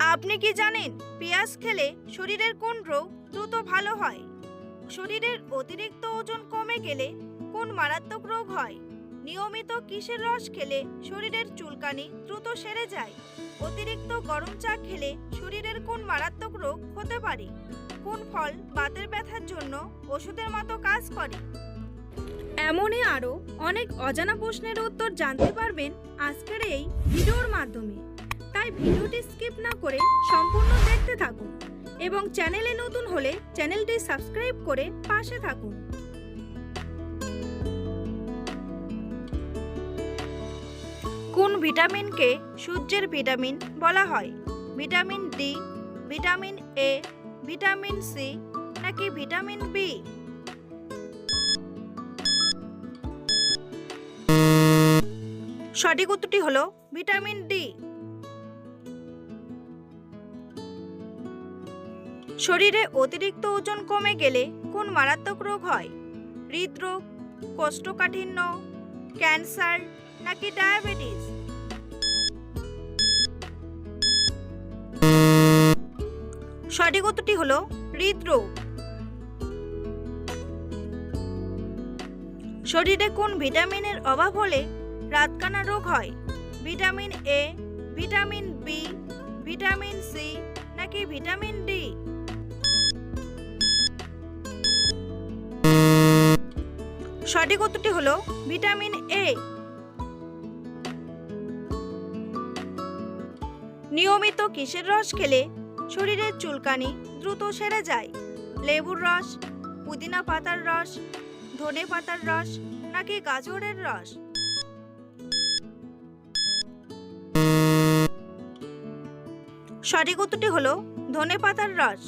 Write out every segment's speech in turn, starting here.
আপনি কি জানেন, পেঁয়াজ খেলে শরীরের কোন রোগ দ্রুত ভালো হয়? শরীরের অতিরিক্ত ওজন কমে গেলে কোন মারাত্মক রোগ হয়? নিয়মিত কিসের রস খেলে শরীরের চুলকানি দ্রুত সেরে যায়? অতিরিক্ত গরম চা খেলে শরীরের কোন মারাত্মক রোগ হতে পারে? কোন ফল বাতের ব্যথার জন্য ওষুধের মতো কাজ করে? এমনই আরও অনেক অজানা প্রশ্নের উত্তর জানতে পারবেন আজকের এই ভিডিওর মাধ্যমে। তাই ভিডিওটি স্কিপ না করে সম্পূর্ণ দেখতে থাকুন এবং চ্যানেলে নতুন হলে চ্যানেলটি সাবস্ক্রাইব করে পাশে থাকুন। কোন ভিটামিনকে সূর্যের ভিটামিন বলা হয়? Vitamin D, vitamin A, vitamin C নাকি ভিটামিন বি? সঠিক উত্তরটি হলো ভিটামিন ডি। শরীরে অতিরিক্ত ওজন কমে গেলে কোন মারাত্মক রোগ হয়? হৃদরোগ, কোষ্ঠকাঠিন্য, ক্যান্সার নাকি ডায়াবেটিস? সঠিক উত্তরটি হলো হৃদরোগ। শরীরে কোন ভিটামিনের অভাব হলে রাতকানা রোগ হয়? Vitamin A vitamin B vitamin C নাকি ভিটামিন ডি সঠিক উত্তরটি হলো ভিটামিন এ নিয়মিত কিসের রস খেলে শরীরের চুলকানি দ্রুত সেরে যায়? লেবুর রস, পুদিনা পাতার রস, ধনে পাতার রস নাকি গাজরের রস? সঠিক উত্তরটি হলো ধনে পাতার রস।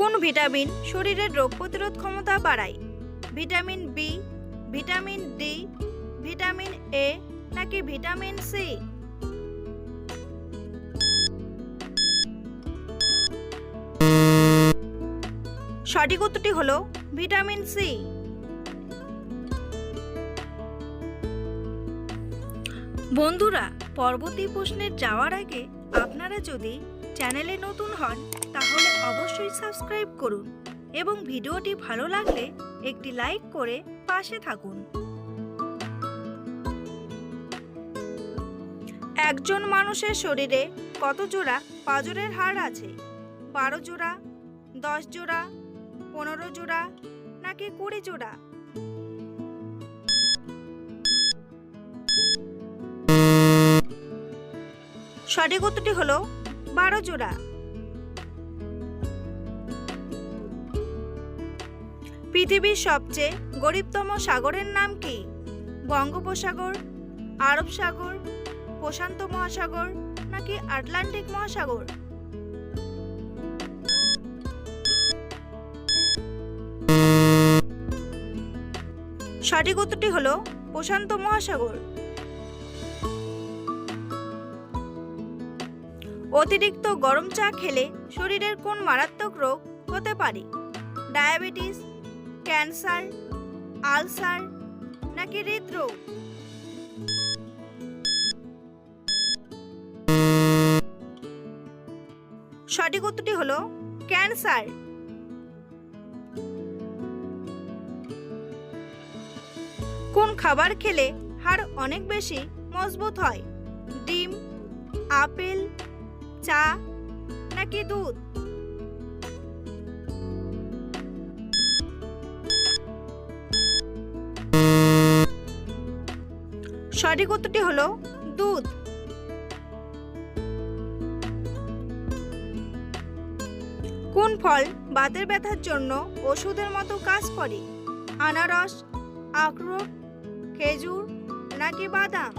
কোন ভিটামিন শরীরের রোগ প্রতিরোধ ক্ষমতা বাড়ায়? Vitamin B vitamin D vitamin A নাকি ভিটামিন সি সঠিক উত্তরটি হলো ভিটামিন সি বন্ধুরা, পরবর্তী প্রশ্নের যাওয়ার আগে আপনারা যদি চ্যানেলে নতুন হন তাহলে অবশ্যই সাবস্ক্রাইব করুন এবং ভিডিওটি ভালো লাগলে একটি লাইক করে পাশে থাকুন। একজন মানুষের শরীরে কত জোড়া পাঁজরের হাড় আছে? বারো জোড়া, দশ জোড়া, পনেরো জোড়া, নাকি কুড়ি জোড়া? সঠিক উত্তরটি হলো বারো জোড়া। পৃথিবীর সবচেয়ে গরিবতম সাগরের নাম কি? বঙ্গোপসাগর, আরব সাগর, প্রশান্ত মহাসাগর নাকি আটলান্টিক মহাসাগর? সঠিক উত্তরটি হল প্রশান্ত মহাসাগর। অতিরিক্ত গরম চা খেলে শরীরের কোন মারাত্মক রোগ হতে পারে? ডায়াবেটিস ক্যান্সার, আলসার নাকি হৃদরোগ? সঠিক উত্তরটি হলো ক্যান্সার। কোন খাবার খেলে হাড় অনেক বেশি মজবুত হয়? ডিম, আপেল, চা নাকি দুধ? সঠিক উত্তরটি হলো দুধ। কোন ফল বাতের ব্যথার জন্য ওষুধের মতো কাজ করে? আনারস, আখরোট, খেজুর নাকি বাদাম?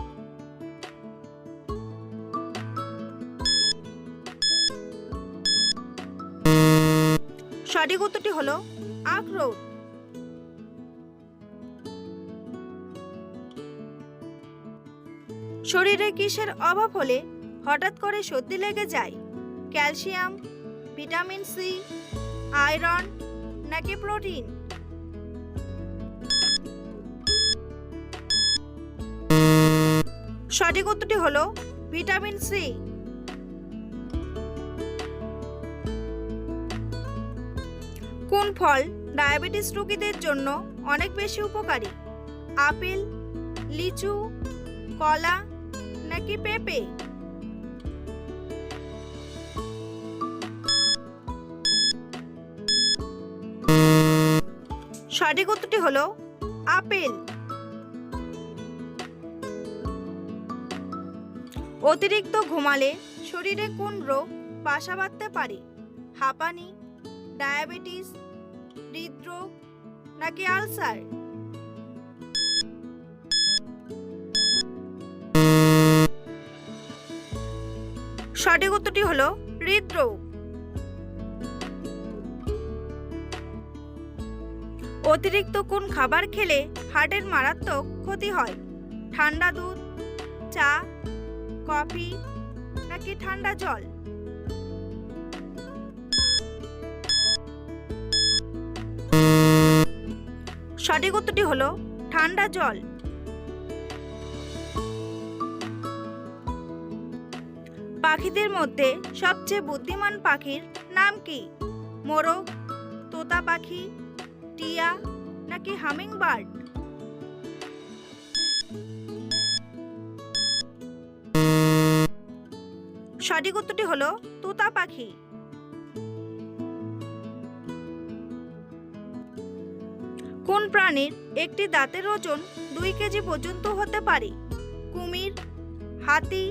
সঠিক উত্তরটি হলো আখরোট। শরীরে কিসের অভাব হলে হঠাৎ করে সর্দি লেগে যায়? ক্যালসিয়াম, ভিটামিন সি, আয়রন নাকি প্রোটিন? সঠিক উত্তরটি হলো ভিটামিন সি। কোন ফল ডায়াবেটিস রোগীদের জন্য অনেক বেশি উপকারী? আপেল, লিচু, কলা নাকি পেঁপে? সঠিক উত্তরটি হলো আপেল। অতিরিক্ত ঘুমালে শরীরে কোন রোগ বাসা বাঁধতে পারে? হাঁপানি, ডায়াবেটিস, হৃদরোগ নাকি আলসার? সঠিক উত্তরটি হলো হৃদরোগ। অতিরিক্ত কোন খাবার খেলে হার্টের মারাত্মক ক্ষতি হয়? ঠান্ডা দুধ, চা, কফি নাকি ঠান্ডা জল? সঠিক উত্তরটি হলো ঠান্ডা জল। পাখিদের মধ্যে সবচেয়ে বুদ্ধিমান পাখির নাম কি? মোরগ, তোতা পাখি, টিয়া, নাকি হামিং বার্ড সঠিক উত্তরটি হলো তোতা পাখি। কোন প্রাণীর একটি দাঁতের ওজন দুই কেজি পর্যন্ত হতে পারে? কুমির, হাতি,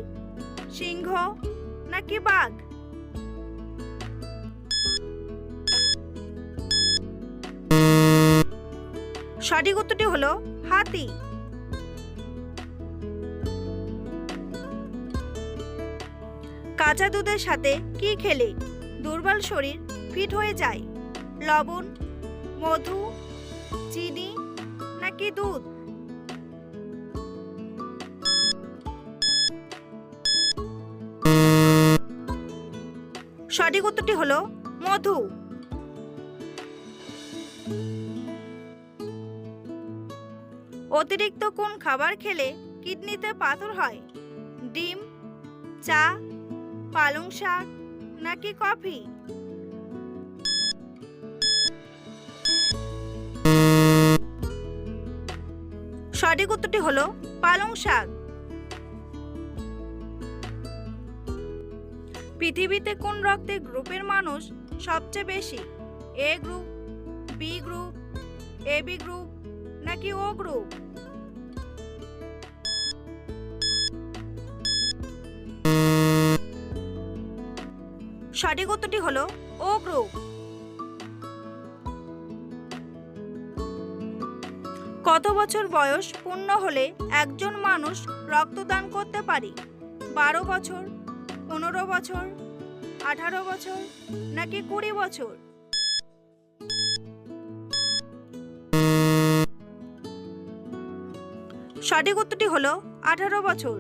সিংহ নাকি বাঘ? সঠিক উত্তরটি হলো হাতি। কাঁচা দুধের সাথে কি খেলে দুর্বল শরীর ফিট হয়ে যায়? লবণ, মধু, চিনি নাকি দুধ? সঠিক উত্তরটি হলো মধু। অতিরিক্ত কোন খাবার খেলে কিডনিতে পাথর হয়? ডিম, চা, পালং শাক নাকি কফি? সঠিক উত্তরটি হলো পালং শাক। পৃথিবীতে কোন রক্তের গ্রুপের মানুষ সবচেয়ে বেশি? A group B group A B group নাকি ও গ্রুপ সঠিক উত্তরটি হলো ও গ্রুপ কত বছর বয়স পূর্ণ হলে একজন মানুষ রক্তদান করতে পারি? বারো বছর পনেরো বছর, আঠারো বছর, নাকি কুড়ি বছর? সঠিক উত্তরটি হলো আঠারো বছর।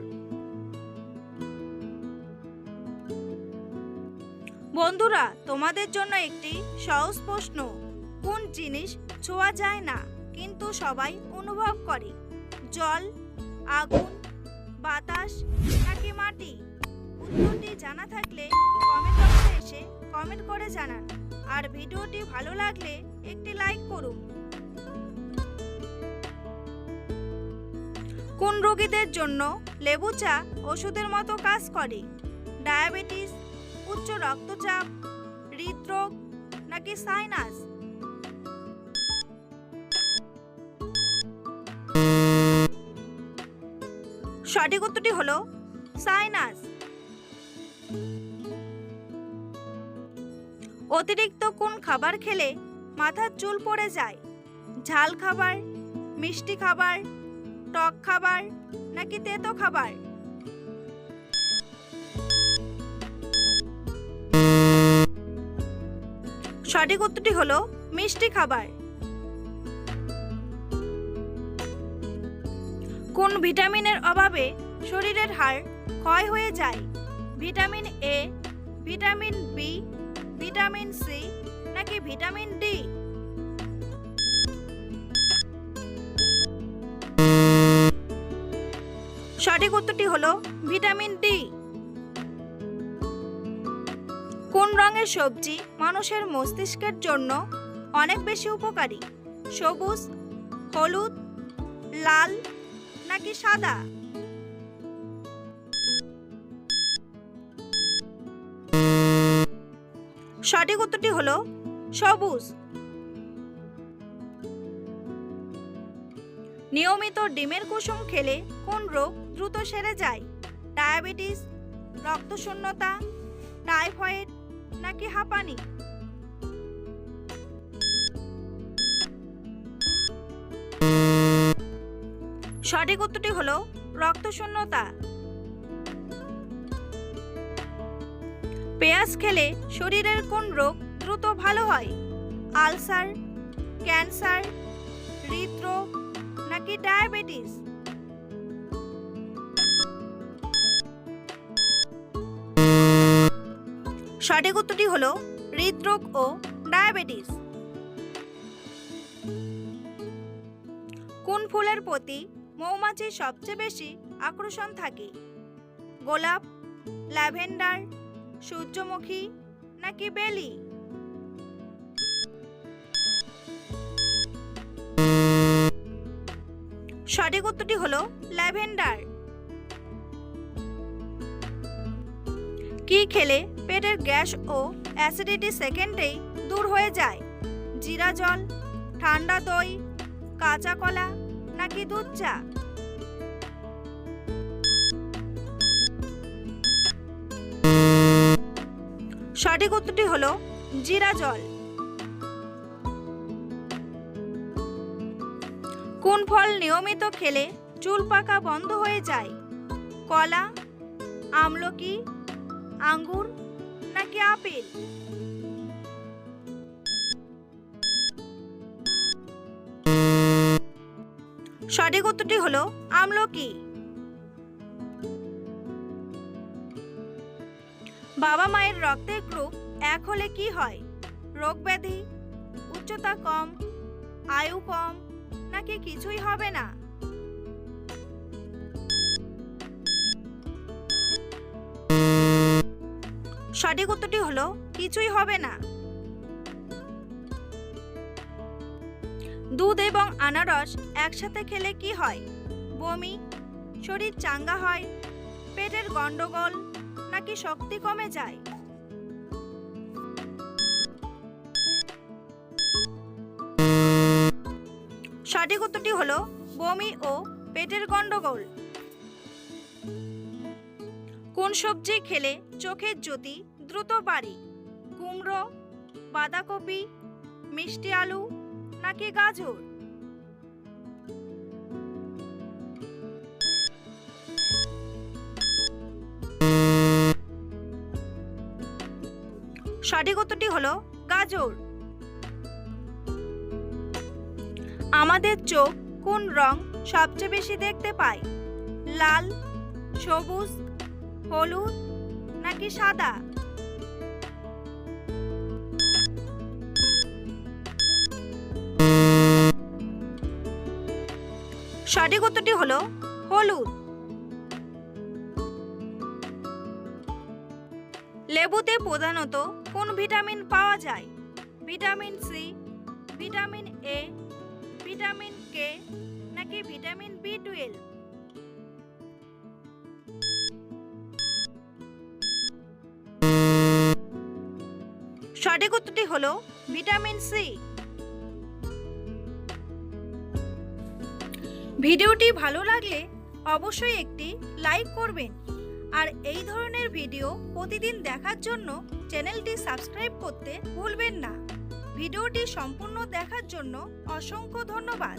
বন্ধুরা, তোমাদের জন্য একটি সহজ প্রশ্ন। কোন জিনিস ছোঁয়া যায় না, কিন্তু সবাই অনুভব করে? জল, আগুন, বাতাস, নাকি মাটি? উত্তরটি জানা থাকলে কমেন্ট বক্সে এসে কমেন্ট করে জানান। আর ভিডিওটি ভালো লাগলে একটি লাইক করুন। কোন রোগীদের জন্য লেবু চা ওষুধের মতো কাজ করে? ডায়াবেটিস, উচ্চ রক্তচাপ, হৃদরোগ নাকি সাইনাস সঠিক উত্তরটি হলো সাইনাস অতিরিক্ত কোন খাবার খেলে মাথার চুল পড়ে যায়? ঝাল খাবার, মিষ্টি খাবার, টক খাবার নাকি তেতো খাবার? সঠিক উত্তরটি হলো মিষ্টি খাবার। কোন ভিটামিনের অভাবে শরীরের হাড় ক্ষয় হয়ে যায়? Vitamin A vitamin B vitamin C নাকি ভিটামিন ডি? সঠিক উত্তরটি হলো ভিটামিন ডি। কোন রঙের সবজি মানুষের মস্তিষ্কের জন্য অনেক বেশি উপকারী? সবুজ, হলুদ, লাল নাকি সাদা? সঠিক উত্তরটি হলো সবুজ। নিয়মিত ডিমের কুসুম খেলে কোন রোগ দ্রুত সেরে যায়? ডায়াবেটিস, রক্তশূন্যতা, টাইফয়েড নাকি হাঁপানি? সঠিক উত্তরটি হলো রক্তশূন্যতা। পেঁয়াজ খেলে শরীরের কোন রোগ দ্রুত ভালো হয়? আলসার, ক্যান্সার, হৃদরোগ নাকি ডায়াবেটিস? সঠিক উত্তরটি হলো হৃদরোগ ও ডায়াবেটিস। কোন ফুলের প্রতি মৌমাছির সবচেয়ে বেশি আকর্ষণ থাকে? গোলাপ, ল্যাভেন্ডার সূর্যমুখী নাকি বেলি? সঠিক উত্তরটি হলো ল্যাভেন্ডার। কি খেলে পেটের গ্যাস ও অ্যাসিডিটি সেকেন্ডেই দূর হয়ে যায়? জিরা জল, ঠান্ডা দই, কাঁচা কলা নাকি দুধ চা? সঠিক উত্তরটি হলো জিরা জল। কোন ফল নিয়মিত খেলে চুল পাকা বন্ধ হয়ে যায়? কলা, আমলকি, আঙ্গুর নাকি আপেল? সঠিক উত্তরটি হলো আমলকি। বাবা মায়ের রক্তের গ্রুপ এক হলে কি হয়? রোগ ব্যাধি, উচ্চতা কম, আয়ু কম, নাকি কিছুই হবে না? সঠিক উত্তরটি হলো কিছুই হবে না। দুধ এবং আনারস একসাথে খেলে কি হয়? বমি, শরীর চাঙ্গা হয়, পেটের গন্ডগোল নাকি শক্তি কমে যায়। সঠিক উত্তরটি হলো বমি ও পেটের গন্ডগোল। কোন সবজি খেলে চোখের জ্যোতি দ্রুত বাড়ে? কুমড়ো, বাঁধাকপি, মিষ্টি আলু নাকি গাজর? সঠিক উত্তরটি হলো গাজর। আমাদের চোখ কোন রং সবচেয়ে বেশি দেখতে পায়? লাল, সবুজ, হলুদ নাকি সাদা? সঠিক উত্তরটি হলো হলুদ। লেবুতে প্রধানত কোন ভিটামিন পাওয়া যায়? Vitamin C, vitamin A, vitamin K, নাকি ভিটামিন বি টুয়েলভ? সঠিক উত্তরটি হলো ভিটামিন সি। ভিডিওটি ভালো লাগলে অবশ্যই একটি লাইক করবেন। আর এই ধরনের ভিডিও প্রতিদিন দেখার জন্য চ্যানেলটি সাবস্ক্রাইব করতে ভুলবেন না। ভিডিওটি সম্পূর্ণ দেখার জন্য অসংখ্য ধন্যবাদ।